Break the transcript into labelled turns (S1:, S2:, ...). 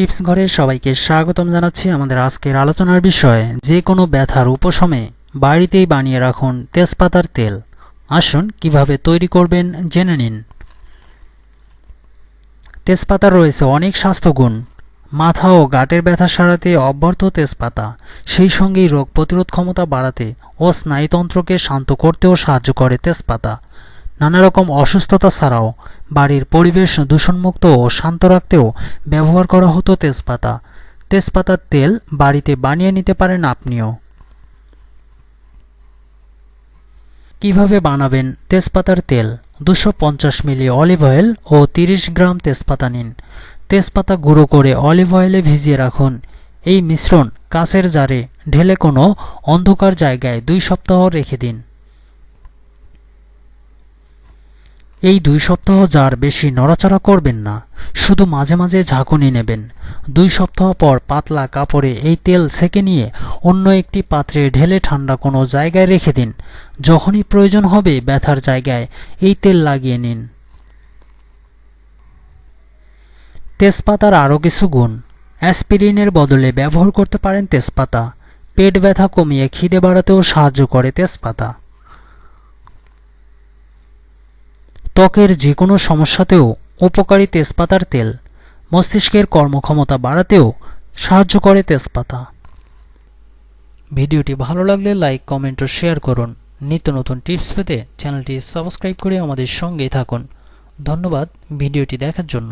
S1: Tips ঘরে সবাইকে স্বাগতম জানাচ্ছি আমাদের আজকের আলোচনার বিষয়, যে কোনো ব্যথার উপশমে বাড়িতেই বানিয়ে রাখুন তেজপাতার তেল। আসুন, কীভাবে তৈরি করবেন জেনে নিন। তেজপাতার রয়েছে অনেক স্বাস্থ্যগুণ। মাথা ও গাঁটের ব্যথা সারাতে অব্যর্থ তেজপাতা, সেই সঙ্গেই রোগ প্রতিরোধ ক্ষমতা বাড়াতে ও স্নায়ুতন্ত্রকে শান্ত করতেও সাহায্য করে তেজপাতা। নানা রকম অসুস্থতা ছাড়াও বাড়ির পরিবেশ দূষণমুক্ত ও শান্ত রাখতেও ব্যবহার করা হতো তেজপাতা। তেজপাতার তেল বাড়িতে বানিয়ে নিতে পারেন আপনিও। কীভাবে বানাবেন তেজপাতার তেল? দুশো মিলি অলিভ অয়েল ও তিরিশ গ্রাম তেজপাতা নিন। তেজপাতা গুঁড়ো করে অলিভ অয়েলে ভিজিয়ে রাখুন। এই মিশ্রণ কাঁচের জারে ঢেলে কোনো অন্ধকার জায়গায় দুই সপ্তাহ রেখে দিন। এই দুই সপ্তাহ যার বেশি নড়াচড়া করবেন না, শুধু মাঝে মাঝে ঝাঁকুনি নেবেন। দুই সপ্তাহ পর পাতলা কাপড়ে এই তেল ছেঁকে নিয়ে অন্য একটি পাত্রে ঢেলে ঠান্ডা কোনো জায়গায় রেখে দিন। যখনই প্রয়োজন হবে ব্যথার জায়গায় এই তেল লাগিয়ে নিন। তেজপাতার আরও কিছু গুণ। অ্যাসপিরিনের বদলে ব্যবহার করতে পারেন তেজপাতা। পেট ব্যথা কমিয়ে খিদে বাড়াতেও সাহায্য করে তেজপাতা। ত্বকের যে কোনো সমস্যাতেও উপকারী তেজপাতার তেল, মস্তিষ্কের কর্মক্ষমতা বাড়াতেও সাহায্য করে তেজপাতা। ভিডিওটি ভালো লাগলে লাইক, কমেন্ট ও শেয়ার করুন। নিত্য নতুন টিপস পেতে চ্যানেলটি সাবস্ক্রাইব করে আমাদের সঙ্গেই থাকুন। ধন্যবাদ ভিডিওটি দেখার জন্য।